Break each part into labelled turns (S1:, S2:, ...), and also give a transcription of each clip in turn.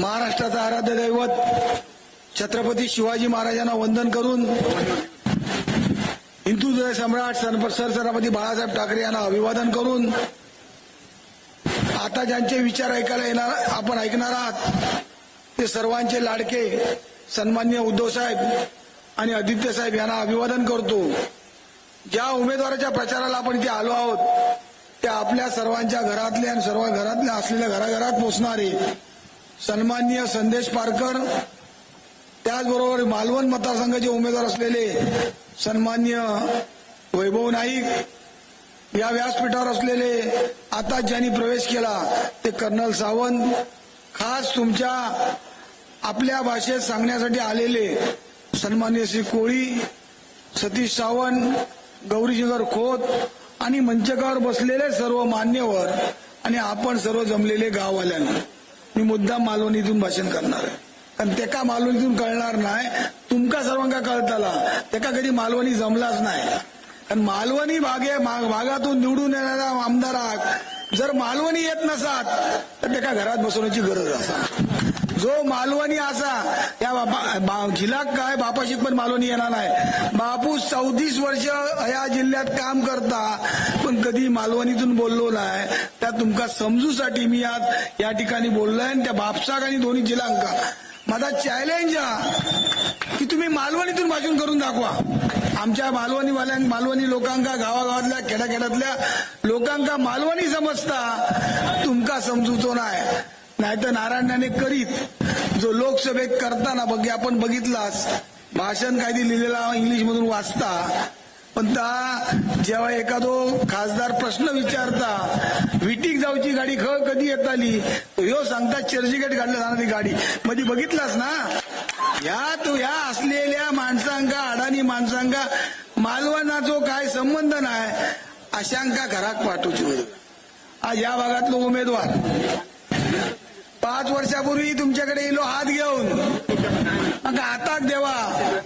S1: महाराष्ट्राचा आराध्य दैवत छत्रपती शिवाजी महाराजांना वंदन करून हिंदू सम्राट सर सरसेनापती बाळासाहेब ठाकरे यांना अभिवादन करून आता ज्यांचे विचार ऐकायला येणार आपण ऐकणार आहात ते सर्वांचे लाडके सन्मान्य उद्धव साहेब आणि आदित्य साहेब यांना अभिवादन करतो. ज्या उमेदवाराच्या प्रचाराला आपण इथे आलो आहोत त्या आपल्या सर्वांच्या घरातले आणि सर्व घरातल्या असलेल्या घराघरात पोचणारे सन्माननीय संदेश पारकर त्याचबरोबर मालवण मतदारसंघाचे उमेदवार असलेले सन्मान्य वैभव नाईक या व्यासपीठावर असलेले आता ज्यांनी प्रवेश केला ते कर्नल सावंत खास तुमच्या आपल्या भाषेत सांगण्यासाठी आलेले सन्मान्य श्री कोळी सतीश सावंत गौरीशंकर खोत आणि मंचकावर बसलेले सर्व मान्यवर आणि आपण सर्व जमलेले गाववाल्यांना. मी मुद्दाम मालवणीतून भाषण करणार आहे. कारण ते मालवणीतून कळणार नाही तुमका सर्वांका कळताला. तेका कधी मालवणी जमलाच नाही. कारण मालवणी भागे मा- भागातून निवडून येणाऱ्या आमदाराक जर मालवणी येत नसात तर ते घरात बसवण्याची गरज असा. जो मालवणी असा त्या बापा बा- झिलाक काय? बापाशी पण मालवणी येणार नाही. बापू चौतीस वर्ष या जिल्ह्यात काम करता पण कधी मालवणीतून बोललो नाही. त्या तुमका समजूसाठी मी आज या ठिकाणी बोललोय आणि त्या बापसाक आणि दोन्ही जिल्हांका माझा चॅलेंज हा की तुम्ही मालवणीतून भाषण करून दाखवा. आमच्या मालवणीवाल्या मालवणी लोकांका गावागावातल्या खेड्याखेड्यातल्या लोकांका मालवणी समजता तुमका समजूचो नाही. नाहीतर नारायणाने करीत जो लोकसभेत करताना बघ आपण बघितलाच भाषण कायदे लिहिलेला इंग्लिश मधून वाचता पण त्या जेव्हा एखादो खासदार प्रश्न विचारता विटीक जाऊची गाडी ख कधी येत आली? ह्यो सांगता चर्चगेट काढलं जाणारी गाडी. मध्ये बघितलास ना? या तू ह्या असलेल्या माणसांका अडाणी माणसांका मालवणाचो काय संबंध नाही अशांका घराक पाठवची आज या भागातलो उमेदवार पाच वर्षापूर्वी तुमच्याकडे येलो हात घेऊन. मग हातात देवा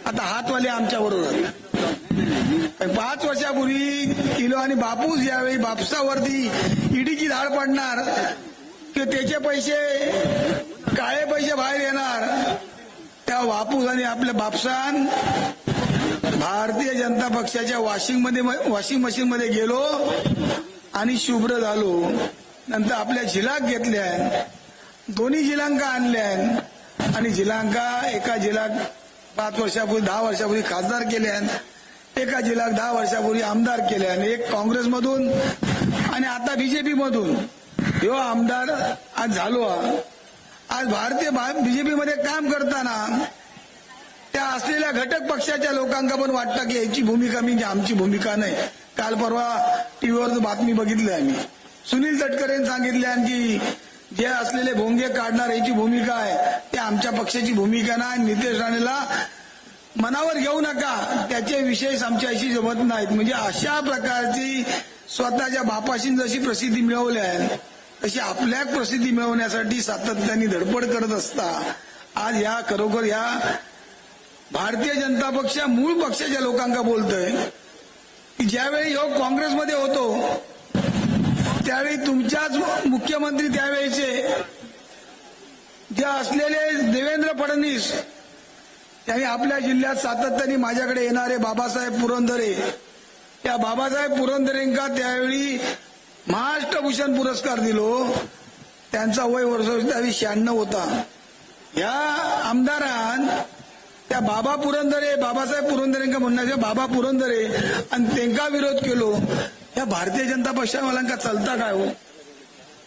S1: आता हातवाले आमच्या बरोबर. पाच वर्षापूर्वी इलो आणि बापूस यावेळी बापसावरती ईडीची धाड पडणार की त्याचे पैसे काळे पैसे बाहेर येणार त्या बापूस आणि आपल्या बापसान भारतीय जनता पक्षाच्या वॉशिंगमध्ये वॉशिंग मशीन मध्ये गेलो आणि शुभ्र झालो. नंतर आपल्या झिलाक घेतल्या. दोन्ही जिलांका आणल्या आणि जिलांका एका जिल्हा पाच वर्षापूर्वी दहा वर्षापूर्वी खासदार केल्या एका जिल्ह्यात दहा वर्षापूर्वी आमदार केले आणि एक काँग्रेसमधून आणि आता बीजेपी मधून ह्यो आमदार आज झालो आज भारतीय बीजेपी मध्ये काम करताना त्या असलेल्या घटक पक्षाच्या लोकांना पण वाटतं की याची भूमिका म्हणजे आमची भूमिका नाही. काल परवा टीव्हीवर बातमी बघितली आम्ही सुनील तटकरेंनी सांगितले की जे असलेले भोंगे काढणार याची भूमिका आहे. ते आमच्या पक्षाची भूमिका नाही. नितेश राणेला मनावर घेऊ नका. त्याचे विशेष आमच्याशी जमत नाहीत. म्हणजे अशा प्रकारची स्वतःच्या बापाशी जशी प्रसिद्धी मिळवली आहे तशी आपल्या प्रसिद्धी मिळवण्यासाठी सातत्याने धडपड करत असता आज या खरोखर या भारतीय जनता पक्ष मूळ पक्षाच्या लोकांका बोलतोय की ज्यावेळी हो काँग्रेसमध्ये होतो त्यावेळी तुमच्याच मुख्यमंत्री त्यावेळेचे जे असलेले देवेंद्र फडणवीस त्यांनी आपल्या जिल्ह्यात सातत्याने माझ्याकडे येणारे बाबासाहेब पुरंदरे. त्या बाबासाहेब पुरंदरेंका त्यावेळी महाराष्ट्रभूषण पुरस्कार दिलो. त्यांचा वय वर्ष त्यावेळी शहाण्णव होता. या आमदारान त्या बाबा पुरंदरे बाबासाहेब पुरंदरेंका म्हणण्याचे बाबा पुरंदरे आणि त्यांका विरोध केलो. या भारतीय जनता पक्षावाल्यांका चलता काय हो?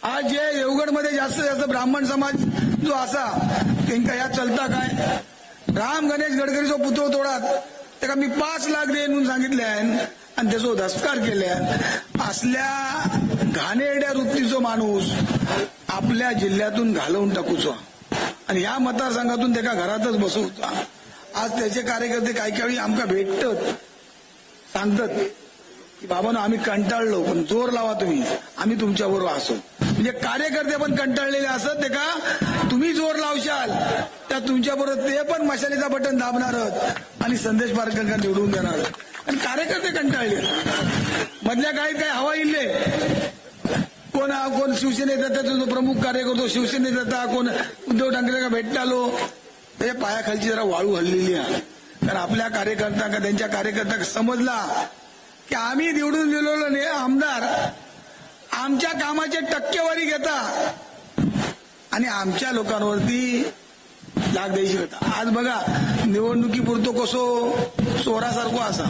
S1: आज जे देवगडमध्ये जास्त जास्त ब्राह्मण समाज जो असा त्यांका या चलता काय? राम गणेश गडकरीचो पुतळो तोडात त्याका मी पाच लाख दे म्हणून सांगितले आणि त्याचो धस्कार केले असल्या घाणेरड्या वृत्तीचो माणूस आपल्या जिल्ह्यातून घालवून टाकूचो. आणि या मतदारसंघातून त्याका घरातच बसवता आज त्याचे कार्यकर्ते काही काही आमका भेटतात सांगतात. की बाबा आम्ही कंटाळलो पण जोर लावा तुम्ही. आम्ही तुमच्याबरोबर असो. म्हणजे कार्यकर्ते पण कंटाळलेले असत ते का? तुम्ही जोर लावशाल त्या तुमच्याबरोबर ते पण मशालीचा बटन दाबणार आणि संदेश पारकरला निवडून देणार आणि कार्यकर्ते कंटाळले. मधल्या काळात काय हवा इल्ले कोण कोण शिवसेनेचा त्याचा जो प्रमुख कार्यकर्तो शिवसेनेचा कोण उद्धव ठाकरे का भेटता आलो त्याच्या पायाखालची जरा वाळू हल्लेली आहे. कारण आपल्या कार्यकर्ता का त्यांच्या कार्यकर्ता समजला? की आम्ही निवडून दिलेलो नाही आमदार. आमच्या कामाची टक्केवारी घेता. आणि आमच्या लोकांवरती लाग द्यायची होता आज बघा निवडणुकीपुरतो कसो चोरासारखो असा.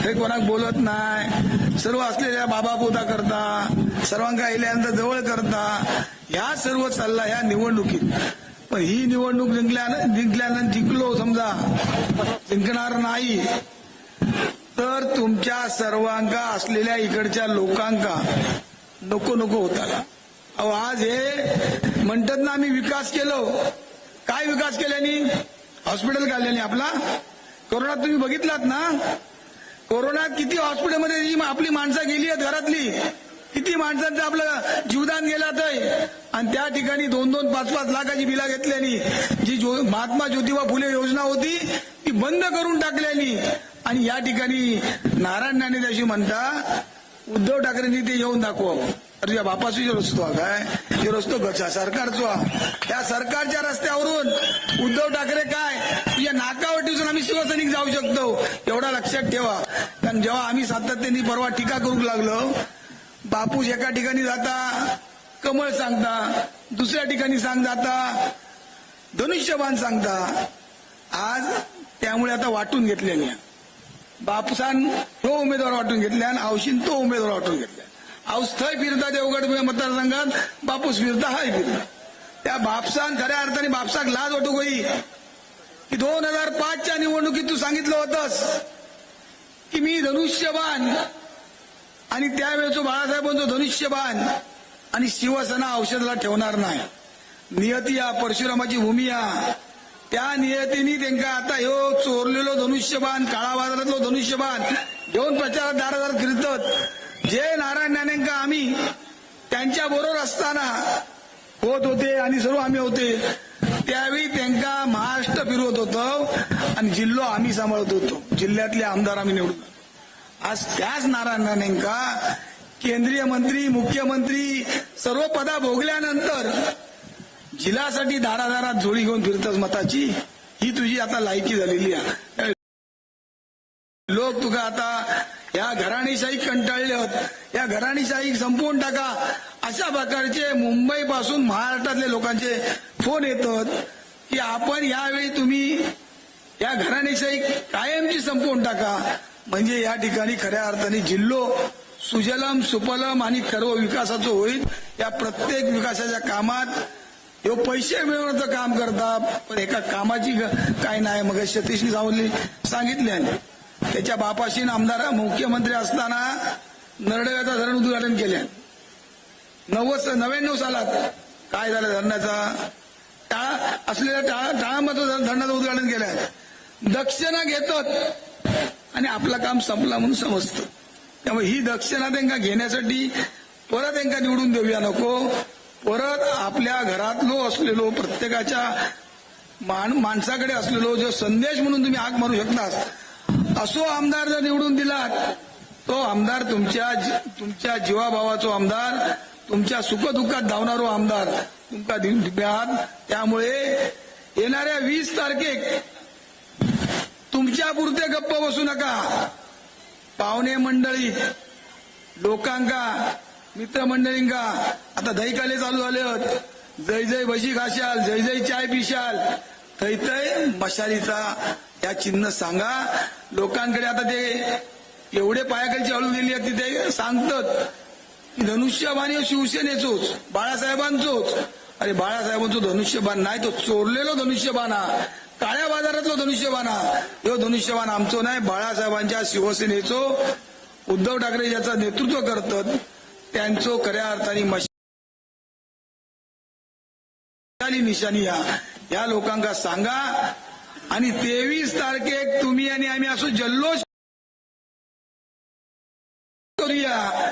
S1: हे कोणाक बोलत नाही. सर्व असलेल्या बाबा पोता करता सर्वांका आल्यानंतर जवळ करता. ह्या सर्व चालला ह्या निवडणुकीत. पण ही निवडणूक जिंकल्यानं जिंकल्यानंतर जिंकलो समजा. जिंकणार नाही. तर तुमच्या सर्वांका असलेल्या इकडच्या लोकांका नको नको होता अहो आज हे म्हणतात ना आम्ही विकास केलो. काय विकास केल्याने हॉस्पिटल काढल्याने आपला. कोरोनात तुम्ही बघितलात ना? कोरोनात किती हॉस्पिटलमध्ये जी आपली माणसं गेली आहेत घरातली. किती माणसांचं आपलं जीवदान गेलं आहे आणि त्या ठिकाणी दोन दोन पाच पाच लाखाची बिला घेतल्यानी जी महात्मा ज्योतिबा फुले योजना होती ती बंद करून टाकल्यानी आणि या ठिकाणी नारायण नाणे अशी म्हणता उद्धव ठाकरेंनी ते येऊन दाखवावं अरे तुझ्या बापाचा जो रस्तो हा काय? जो रस्तो गचा सरकारचो हा त्या सरकारच्या रस्त्यावरून उद्धव ठाकरे काय? तुझ्या नाकावर आम्ही शिवसैनिक जाऊ शकतो. एवढा लक्षात ठेवा. कारण जेव्हा आम्ही सातत्याने परवा टीका करू लागलो बापूस एका ठिकाणी जाता कमळ सांगता दुसऱ्या ठिकाणी सांग जाता धनुष्यबाण सांगता. आज त्यामुळे आता वाटून घेतल्याने बापसान तो उमेदवार वाटून घेतल्या आणि औशीन तो उमेदवार वाटून घेतल्या. औस थंय फिरता देवगड मतदारसंघात बापूस फिरता हाय फिरता. त्या बापसान खऱ्या अर्थाने बापसाक लाज वाटू गई. की दोन हजार पाचच्या निवडणुकीत तू सांगितलं होतंस की मी धनुष्यबाण. आणि त्यावेळेचो बाळासाहेबांचो धनुष्यबाण. आणि शिवसेना औषधाला ठेवणार नाही. नियती या परशुरामाची भूमी या त्या नियतीने त्यांका आता ह्यो चोरलेलो धनुष्यबाण काळा बाजारातलो धनुष्यबाण घेऊन प्रचारात दारादार फिरतत. जे नारायण नाणेंका आम्ही त्यांच्या बरोबर असताना होत होते आणि सर्व आम्ही होते त्यावेळी त्यांका महाराष्ट्र फिरवत होतो आणि जिल्हो आम्ही सांभाळत होतो. जिल्ह्यातले आमदार आम्ही निवडून आज त्याच नारायण राणेंका केंद्रीय मंत्री मुख्यमंत्री सर्व पदा भोगल्यानंतर जिल्ह्यासाठी दारादारात जोडी घेऊन फिरतस मताची ही तुझी आता लायकी झालेली आहे. लोक तुका आता या घराणीशाही कंटाळले होत. या घराणीशाही संपवून टाका. अशा प्रकारचे मुंबई पासून महाराष्ट्रातले लोकांचे फोन येतात की आपण यावेळी तुम्ही या घराणीशाही कायमची संपवून टाका. म्हणजे या ठिकाणी खऱ्या अर्थाने जिल्हो सुजलम सुपलम आणि सर्व विकासाचं होईल. या प्रत्येक विकासाच्या कामात हे पैसे मिळवण्याचं काम करता पण एका कामाची ग- काय नाही. मग सतीश सावली सांगितले त्याच्या बापाशी आमदार मुख्यमंत्री असताना नरडव्याचा धरण उद्घाटन केले. नव्वद नव्याण्णव सालात काय झालं धरणाचा? टाळा असलेल्या टाळा टाळामध्ये धरणाचं उद्घाटन केलंय दक्षिणा घेतात. आणि आपलं काम संपला म्हणून समजतं. त्यामुळे ही दक्षिणा त्यांना घेण्यासाठी परत त्यांना निवडून देऊया नको. परत आपल्या घरातलो असलेलो प्रत्येकाच्या मान माणसाकडे असलेलो जो संदेश म्हणून तुम्ही आग मारू शकता. असो आमदार जर निवडून दिलात तो आमदार तुमच्या तुमच्या जीवाभावाचो आमदार तुमच्या सुखदुःखात धावणारो आमदार तुमका दिव्यात त्यामुळे येणाऱ्या वीस तारखेक तुमच्या पुरते गप्प बसू नका. पाहुणे मंडळी लोकांका मित्रमंडळींका आता दहीकाले चालू झाले आहेत जय जय भजी खाशाल जय जय चाय पिशाल. थै थै मशालीचा या चिन्ह सांगा. लोकांकडे आता ते एवढे पायाखालची हळू गेली आहे तिथे सांगतात. की धनुष्यबाण हे शिवसेनेचोच बाळासाहेबांचोच. अरे बाळासाहेबांचो धनुष्यबाण नाही तो चोरलेलो धनुष्यबाण. हा काळ्या बाजारातलो धनुष्यबाण. हा धनुष्यबाण आमचो नाही बाळासाहेबांच्या शिवसेनेचो. उद्धव ठाकरे ज्याचं नेतृत्व करतात त्यांचो खऱ्या अर्थाने मशाली निशाणी या. या लोकांका सांगा. आणि तेवीस तारखेक तुम्ही आणि आम्ही असो जल्लोष करूया.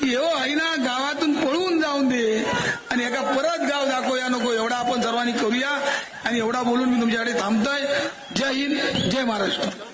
S1: की हो ना गावातून पळून जाऊन दे. आणि एका परत गाव दाखवूया नको. एवढा आपण सर्वांनी करूया. आणि एवढा बोलून मी तुमच्याकडे थांबतोय. जय हिंद जय महाराष्ट्र.